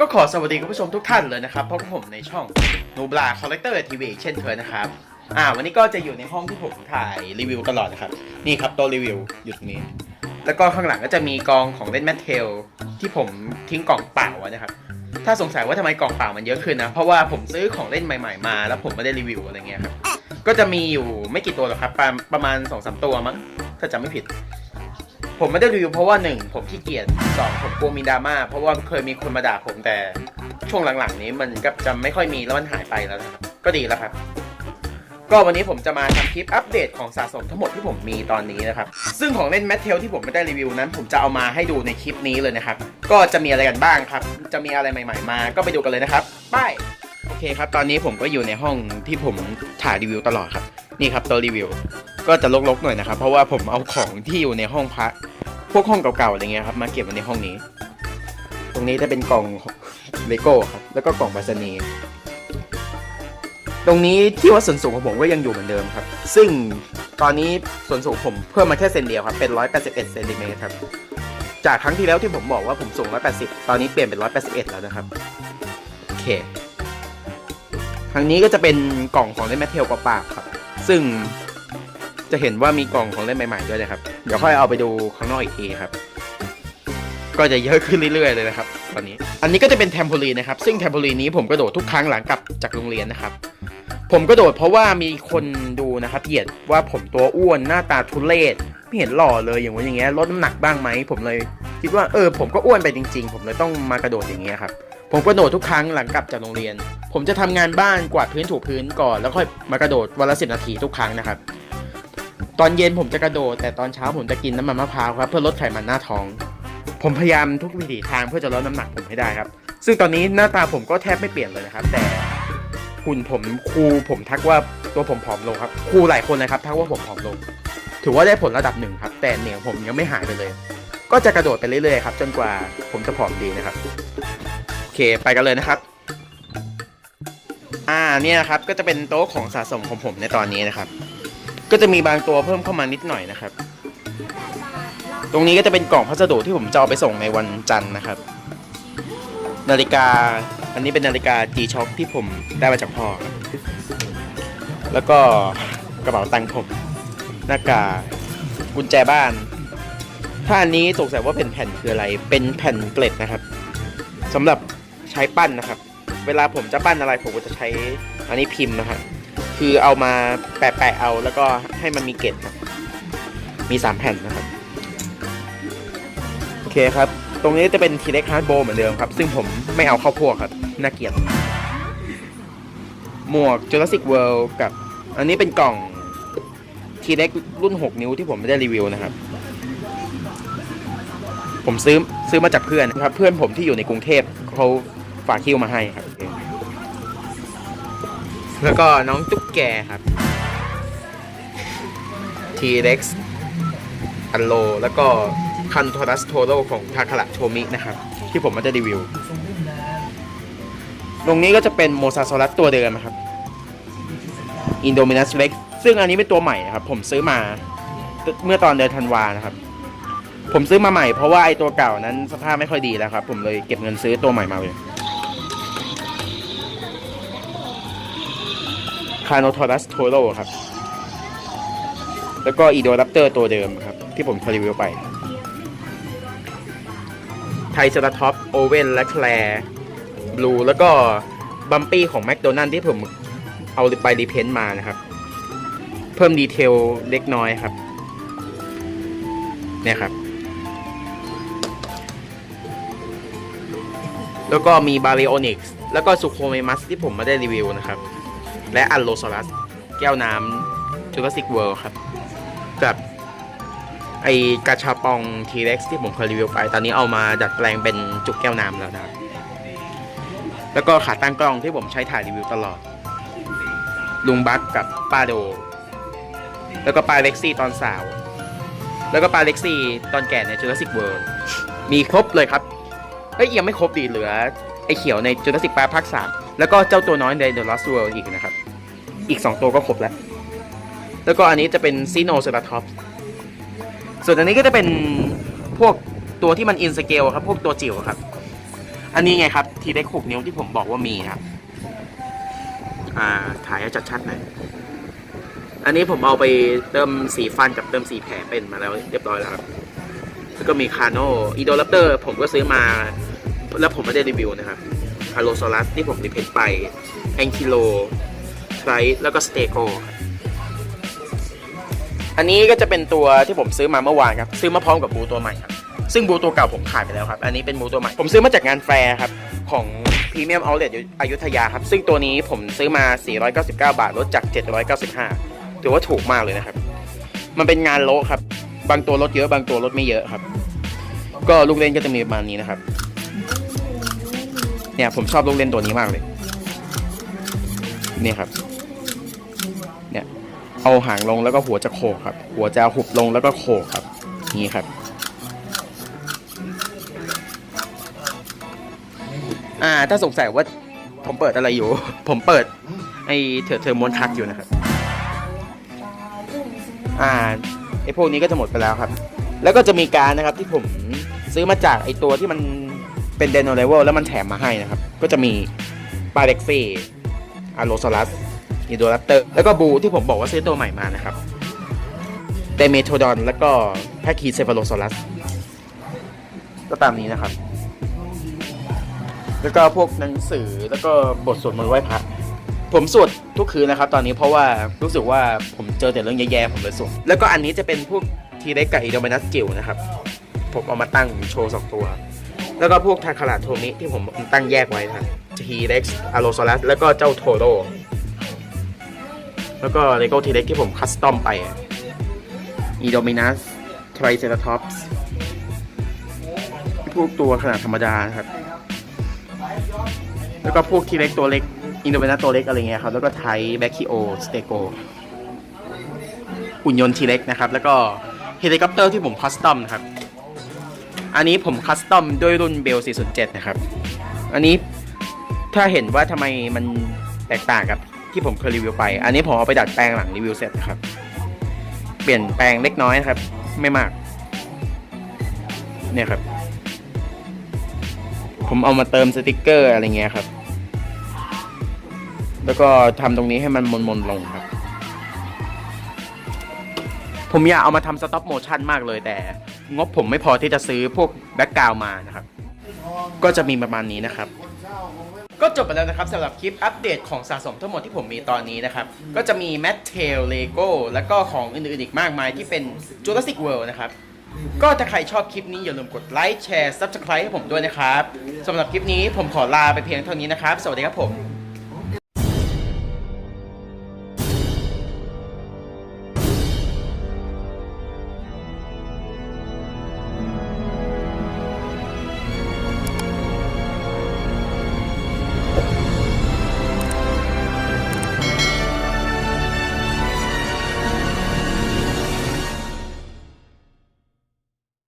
ก็ขอสวัสดีคุณผู้ชมทุกท่านเลยนะครับเพราะผมในช่องนูบลาคอลเลกเตอร์ทีวีเช่นเคยนะครับ อ่า วันนี้ก็จะอยู่ในห้องที่ผมถ่ายรีวิวตลอดนะครับ นี่ครับโต๊ะรีวิวอยู่ตรงนี้ แล้วก็ข้างหลังก็จะมีกองของเล่นแมทเทลที่ผมทิ้งกล่องเปล่าไว้นะครับ ถ้าสงสัยว่าทำไมกล่องเปล่ามันเยอะขึ้นนะ เพราะว่าผมซื้อของเล่นใหม่ ๆ มา แล้วผมไม่ได้รีวิวอะไรเงี้ยครับ ก็จะมีอยู่ไม่กี่ตัวหรอกครับ ประประมาณ2อสตัวมั้ง ถ้าจำไม่ผิด ผมไม่ได้รีวิวเพราะว่าหนึ่งผมขี้เกียจสองผมกลัวมีดราม่าเพราะว่าเคยมีคนมาด่าผมแต่ช่วงหลังๆ นี้มันก็จะไม่ค่อยมีแล้วมันหายไปแล้วนะครับก็ดีแล้วครับ ก็วันนี้ผมจะมาทำคลิปอัปเดตของสะสมทั้งหมดที่ผมมีตอนนี้นะครับ ซึ่งของเล่นแมทเทลที่ผมไม่ได้รีวิวนั้น ผมจะเอามาให้ดูในคลิปนี้เลยนะครับ ก็จะมีอะไรกันบ้างครับ จะมีอะไรใหม่ ๆ มา ก็ไปดูกันเลยนะครับไปโอเคครับ ตอนนี้ผมก็อยู่ในห้องที่ผมถ่ายรีวิวตลอดครับ นี่ครับตัวรีวิว ก็จะลกๆหน่อยนะครับ เพราะว่าผมเอาของที่อยู่ในห้องพัก พวกห้องเก่าๆอะไรเงี้ยครับมาเก็บไว้ในห้องนี้ ตรงนี้จะเป็นกล่องเลโก้ครับแล้วก็กล่องบาสนีตรงนี้ที่วัดส่วนสูงของผมก็ยังอยู่เหมือนเดิมครับ ซึ่งตอนนี้ส่วนสูงผมเพิ่มมาแค่เซนเดียวครับเป็น 181เซนติเมตรครับจากครั้งที่แล้วที่ผมบอกว่าผมสูง 180 ตอนนี้เปลี่ยนเป็น 181 แล้วนะครับโอเคทางนี้ก็จะเป็นกล่องของเล่นแมทเทลเปล่าๆครับ ซึ่งจะเห็นว่ามีกล่องของเล่นใหม่ๆด้วยนะครับ เดี๋ยวค่อยเอาไปดูข้างนอกอีกทีครับ ก็จะเยอะขึ้นเรื่อยๆเลยนะครับ ตอนนี้ อันนี้ก็จะเป็นแทมโพลีนนะครับ ซึ่งแทมโพลีนนี้ผมกระโดดทุกครั้งหลังกลับจากโรงเรียนนะครับ ผมกระโดดเพราะว่ามีคนดูนะครับเหยียดว่าผมตัวอ้วนหน้าตาทุเรศไม่เห็นหล่อเลยอย่างว่าอย่างเงี้ยลดน้ำหนักบ้างไหมผมเลย คิดว่าเออผมก็อ้วนไปจริง ๆ ผมเลยต้องมากระโดดอย่างเงี้ยครับผมกระโดดทุกครั้งหลังกลับจากโรงเรียน ผมจะทำงานบ้านกวาดพื้นถูพื้นก่อน แล้วค่อยมากระโดดวันละสินาทีทุกครั้งนะครับ ตอนเย็นผมจะกระโดด แต่ตอนเช้าผมจะกินน้ำมันมะพร้าวครับเพื่อลดไขมันหน้าท้อง ผมพยายามทุกวิถีทางเพื่อจะลดน้ำหนักผมให้ได้ครับ ซึ่งตอนนี้หน้าตาผมก็แทบไม่เปลี่ยนเลยนะครับ แต่หุ่นผมครูผมทักว่าตัวผมผอมลงครับครูหลายคนเลยครับทักว่าผมผอมลง ถือว่าได้ผลระดับหนึ่งครับ แต่เหนียงผมยังไม่หายไปเลย ก็จะกระโดดไปเรื่อยๆครับจนกว่าผมจะผอมดีนะครับโอเคไปกันเลยนะครับ อ่าเนี่ยครับก็จะเป็นโต๊ะของสะสมของผมในตอนนี้นะครับ ก็จะมีบางตัวเพิ่มเข้ามานิดหน่อยนะครับ ตรงนี้ก็จะเป็นกล่องพัสดุที่ผมจะเอาไปส่งในวันจันทร์นะครับ นาฬิกา อันนี้เป็นนาฬิกา G-Shock ที่ผมได้มาจากพ่อ แล้วก็กระเป๋าตังค์ผม หน้ากากกุญแจบ้าน ถ้าอันนี้สงสัยว่าเป็นแผ่นคืออะไร เป็นแผ่นเกล็ดนะครับสำหรับใช้ปั้นนะครับ เวลาผมจะปั้นอะไรผมก็จะใช้อันนี้พิมพ์นะครับ คือเอามาแปะๆเอาแล้วก็ให้มันมีเกล็ดครับมีสามแผ่นนะครับโอเคครับ ตรงนี้จะเป็นทีเล็กฮาร์ดโบเหมือนเดิมครับ ซึ่งผมไม่เอาเข้าพวกครับ น่าเกลียด หมวก Jurassic World กับ อันนี้เป็นกล่องทีเล็กรุ่น 6 นิ้วที่ผมไม่ได้รีวิวนะครับ ผมซื้อซื้อมาจากเพื่อนครับ เพื่อนผมที่อยู่ในกรุงเทพเขาฝากคิวมาให้ครับ แล้วก็น้องตุ๊กแกครับ T-Rex อันโล แล้วก็คันโทรัสโทโรของทาคาระโชมินะครับ ที่ผมมาจะรีวิว ตรงนี้ก็จะเป็นโมซาซอรัสตัวเดิมนะครับอินโดมินัสเล็กซึ่งอันนี้เป็นตัวใหม่ครับ ผมซื้อมาเมื่อตอนเดือนธันวานะครับ ผมซื้อมาใหม่เพราะว่าไอตัวเก่านั้นสภาพไม่ค่อยดีแล้วครับ ผมเลยเก็บเงินซื้อตัวใหม่มาเลย คาโนทอรัสโทโรครับ แล้วก็อีโดรัปเตอร์ตัวเดิมครับ ที่ผมรีวิวไป ไทเซราท็อปโอเว่นและแคลร์บลูแล้วก็บัมปี้ของแมคโดนัลที่ผมเอาไปรีเพนต์มานะครับ เพิ่มดีเทลเล็กน้อยครับ เนี่ยครับ แล้วก็มีบาริโอนิกส์แล้วก็ซูโคเมมัสที่ผมไม่ได้รีวิวนะครับ และอัลโลซอรัส แก้วน้ำจูราสสิกเวิลด์ครับ กับไอกาชาปองทีเร็กซ์ที่ผมเคยรีวิวไป ตอนนี้เอามาดัดแปลงเป็นจุกแก้วน้ำแล้วนะครับ แล้วก็ขาตั้งกล้องที่ผมใช้ถ่ายรีวิวตลอด ลุงบัคกับป้าโด แล้วก็ปลาเล็กซี่ตอนสาว แล้วก็ปลาเล็กซี่ตอนแก่ในจูราสสิกเวิลด์มีครบเลยครับเอ้ยยังไม่ครบดีเหลือ ไอเขียวในจูราสสิกปาร์ภาคสามแล้วก็เจ้าตัวน้อยใน The Lost World อีกนะครับ อีก 2 ตัวก็ครบแล้ว แล้วก็อันนี้จะเป็นซีโนเซราท็อปส่วนอันนี้ก็จะเป็นพวกตัวที่มันอินสเกลครับ พวกตัวจิ๋วครับ อันนี้ไงครับทีเล็กหกนิ้วที่ผมบอกว่ามีครับ อ่าถ่ายให้ชัดๆหน่อยอันนี้ผมเอาไปเติมสีฟันกับเติมสีแผลเป็นมาแล้วเรียบร้อยแล้วครับ แล้วก็มีคาโนอีโดรัปเตอร์ผมก็ซื้อมา แล้วผมไม่ได้รีวิวนะครับคาโลโซลัสที่ผมรีเพนไปแองคิโล ไทรแล้วก็สเตโกอันนี้ก็จะเป็นตัวที่ผมซื้อมาเมื่อวานครับ ซื้อมาพร้อมกับบูตัวใหม่ครับ ซึ่งบูตัวเก่าผมขายไปแล้วครับ อันนี้เป็นบูตัวใหม่ ผมซื้อมาจากงานแฟร์ครับ ของพรีเมียมเอาท์เลทอยุธยาครับ ซึ่งตัวนี้ผมซื้อมา 499 บาทลดจาก 795 ถือว่าถูกมากเลยนะครับ มันเป็นงานโลครับ บางตัวลดเยอะบางตัวลดไม่เยอะครับ ก็ลูกเล่นก็จะมีประมาณนี้นะครับ เนี่ยผมชอบลูกเล่นตัวนี้มากเลยเนี่ยครับ เอาหางลงแล้วก็หัวจะโขกครับ หัวจะหุบลงแล้วก็โขกครับ นี่ครับ อ่า ถ้าสงสัยว่าผมเปิดอะไรอยู่ ผมเปิด ไอเถอเทอร์โมนทักอยู่นะครับ อ่าไอพวกนี้ก็จะหมดไปแล้วครับ แล้วก็จะมีการนะครับที่ผมซื้อมาจากไอตัวที่มันเป็นเดโนเลเวลแล้วมันแถมมาให้นะครับ ก็จะมีปาเล็กซี่อาโลซอลัส อีโดรัปเตอร์ แล้วก็บูที่ผมบอกว่าซื้อตัวใหม่มานะครับเตเมโทดอน แล้วก็แพคคีเซฟาโลซอลัส ก็ตามนี้นะครับ แล้วก็พวกหนังสือแล้วก็บทสวดมนต์ไหว้พระผมสวดทุกคืนนะครับ ตอนนี้เพราะว่ารู้สึกว่าผมเจอแต่เรื่องแย่ๆผมเลยสวดแล้วก็อันนี้จะเป็นพวกทีเล็กกับอีโดมินัสจิ๋วนะครับ ผมเอามาตั้งโชว์สองตัว แล้วก็พวกทาคาราโทมิที่ผมตั้งแยกไว้นะครับทีเล็กอโลซอลัสแล้วก็เจ้าโทโร แล้วก็เลโก้ทีเล็กที่ผมคัสตอมไปอีโดมินัสไทรเซราทอปส์พวกตัวขนาดธรรมดานะครับ แล้วก็พวกทีเล็กตัวเล็กอินโดเวนาตัวเล็กอะไรเงี้ยครับ แล้วก็ไทแบ็กคิโอสเตโกหุ่นยนต์ทีเล็กนะครับ แล้วก็เฮลิคอปเตอร์ที่ผมคัสตอมนะครับ อันนี้ผมคัสตอมด้วยรุ่นเบล 407 นะครับ อันนี้ถ้าเห็นว่าทำไมมันแตกต่างกับ ที่ผมเคยรีวิวไป อันนี้ผมเอาไปดัดแปลงหลังรีวิวเสร็จนะครับ เปลี่ยนแปลงเล็กน้อยนะครับ ไม่มาก เนี่ยครับ ผมเอามาเติมสติกเกอร์อะไรเงี้ยครับ แล้วก็ทำตรงนี้ให้มันมนๆลงครับ ผมอยากเอามาทำสต็อปโมชั่นมากเลยแต่ งบผมไม่พอที่จะซื้อพวกแบ็กกราวมานะครับ ก็จะมีประมาณนี้นะครับ ก็จบไปแล้วนะครับสำหรับคลิปอัปเดตของสะสมทั้งหมดที่ผมมีตอนนี้นะครับ ก็จะมีแมทเทลเลโก้แล้วก็ของอื่นๆอีกมากมายที่เป็นจูราสสิกเวิลด์นะครับ ก็ถ้าใครชอบคลิปนี้อย่าลืมกดไลค์แชร์ Subscribe ให้ผมด้วยนะครับสำหรับคลิปนี้ผมขอลาไปเพียงเท่านี้นะครับ สวัสดีครับผม